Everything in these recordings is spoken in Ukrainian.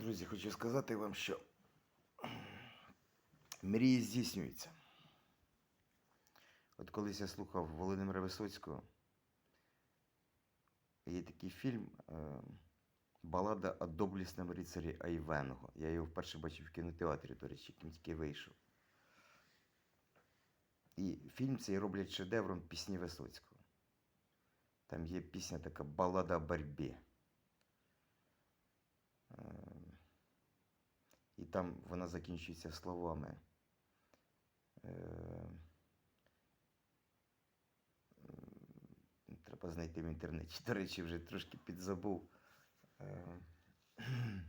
Друзі, хочу сказати вам, що мрії здійснюються. От колись я слухав Володимира Висоцького, є такий фільм е, Балада о доблісному рицарі Айвенго. Я його вперше бачив в кінотеатрі, до речі, яким тільки вийшов. І фільм цей роблять шедевром пісні Висоцького. Там є пісня така Балада о борьбі. І там вона закінчується словами. е, Треба знайти в інтернеті. До речі, вже трошки підзабув. Е,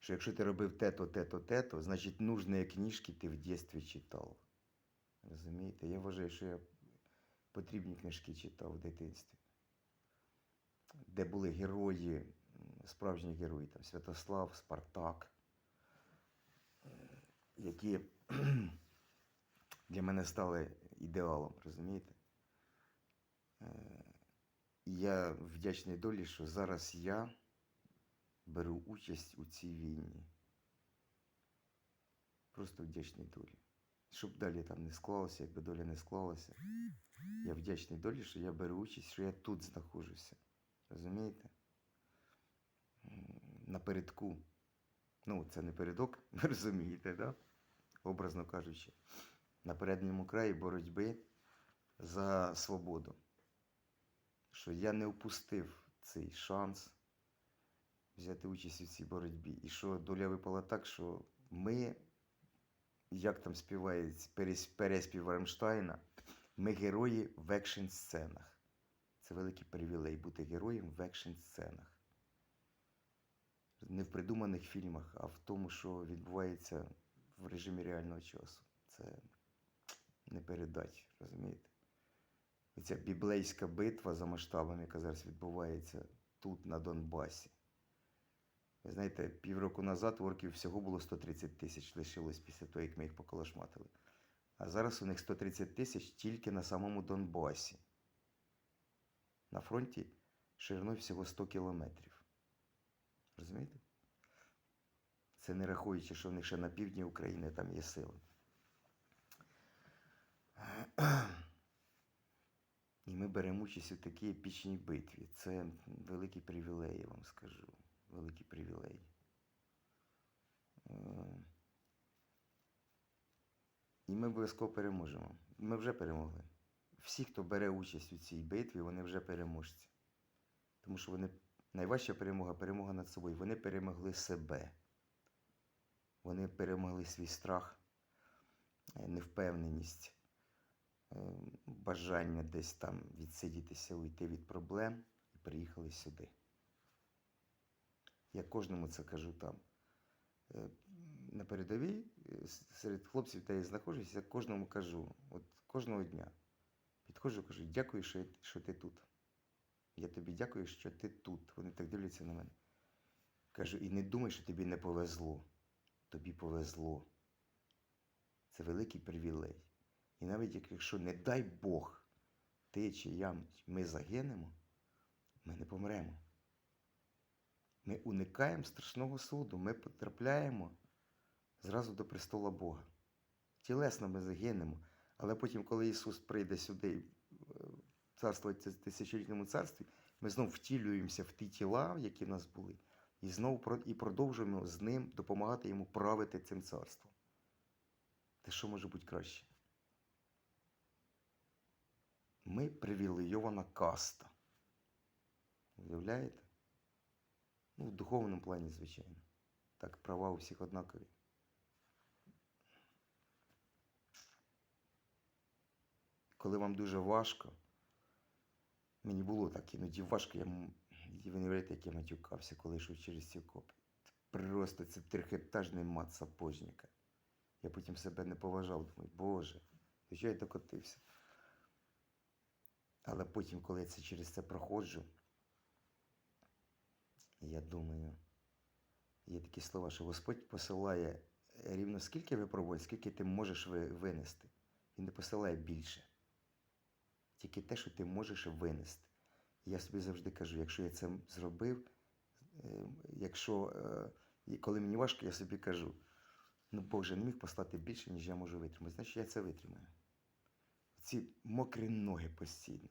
Що якщо ти робив те-то, те-то, те-то, значить нужні книжки ти в дитинстві читав. Розумієте? Я вважаю, що я потрібні книжки читав в дитинстві де були герої, справжні герої, там Святослав, Спартак, які для мене стали ідеалом, розумієте? Е, І я вдячний долі, що зараз я беру участь у цій війні. Просто вдячний долі. Щоб далі там не склалося, якби доля не склалася. Я вдячний долі, що я беру участь, що я тут знаходжуся. Розумієте? Напередку. Ну, це не передок, ви розумієте, да? образно кажучи. На передньому краї боротьби за свободу. Що я не упустив цей шанс взяти участь у цій боротьбі. І що доля випала так, що ми, як там співає переспів Рамштайна, ми герої в екшн сценах. Це великий привілей бути героєм в екшн сценах. Не в придуманих фільмах, а в тому, що відбувається в режимі реального часу. Це не передать, розумієте? Оця біблейська битва за масштабами, яка зараз відбувається тут, на Донбасі. Ви знаєте, півроку назад орків всього було 130 тисяч лишилось після того, як ми їх поколошматили. А зараз у них 130 тисяч тільки на самому Донбасі. На фронті шириною всього 100 кілометрів. Розумієте? Це не рахуючи, що в них ще на півдні України там є сили. І ми беремо участь у такій епічній битві. Це великий привілей, я вам скажу. Великий привілей. І ми обов'язково переможемо. Ми вже перемогли. Всі, хто бере участь у цій битві, вони вже переможці. Тому що вони найважча перемога перемога над собою. Вони перемогли себе. Вони перемогли свій страх, е, невпевненість, е, бажання десь там відсидітися, уйти від проблем і приїхали сюди. Я кожному це кажу там. Е, На передовій серед хлопців, де я знаходжусь, я кожному кажу, от кожного дня. Підходжу, кажу, дякую, що ти тут. Я тобі дякую, що ти тут. Вони так дивляться на мене. Кажу, і не думай, що тобі не повезло. Тобі повезло. Це великий привілей. І навіть якщо, не дай Бог, ти чи я, ми загинемо, ми не помремо. Ми уникаємо страшного суду, ми потрапляємо зразу до престола Бога. Тілесно ми загинемо, але потім, коли Ісус прийде сюди, е, царство тисячолітньому царстві, ми знову втілюємося в ті тіла, які в нас були, і знову і продовжуємо з ним допомагати йому правити цим царством. Та що може бути краще? Ми привілейована каста. Уявляєте? Ну, в духовному плані, звичайно. Так, права у всіх однакові. Коли вам дуже важко, мені було так іноді важко, я, ви не уявляєте, як я матюкався, коли йшов через ці окопи. Просто це трьохетажний мат сапожника. Я потім себе не поважав, думаю, Боже, до чого я докотився? Але потім, коли я це через це проходжу, я думаю, є такі слова, що Господь посилає рівно скільки випробувань, скільки ти можеш винести. Він не посилає більше. Тільки те, що ти можеш винести. Я собі завжди кажу, якщо я це зробив, е, якщо е, коли мені важко, я собі кажу: ну Боже, не міг послати більше, ніж я можу витримати. Значить, я це витримаю. Ці мокрі ноги постійно,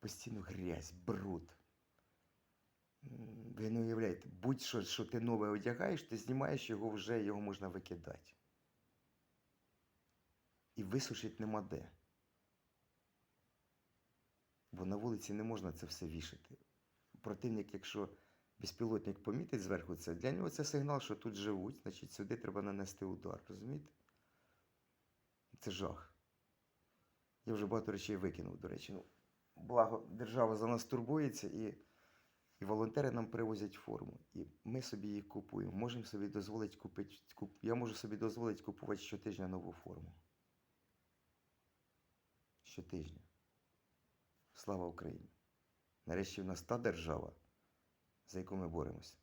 постійно грязь, бруд. Ви не уявляєте, будь-що, що ти нове одягаєш, ти знімаєш його вже, його можна викидати. І висушити нема де. Бо на вулиці не можна це все вішати. Противник, якщо безпілотник помітить зверху це, для нього це сигнал, що тут живуть, значить сюди треба нанести удар, розумієте? Це жах. Я вже багато речей викинув, до речі. Ну, благо, держава за нас турбується і, і волонтери нам привозять форму. І ми собі її купуємо. Можемо собі дозволити купити. Куп... Я можу собі дозволити купувати щотижня нову форму. Щотижня. Слава Україні! Нарешті в нас та держава, за яку ми боремося.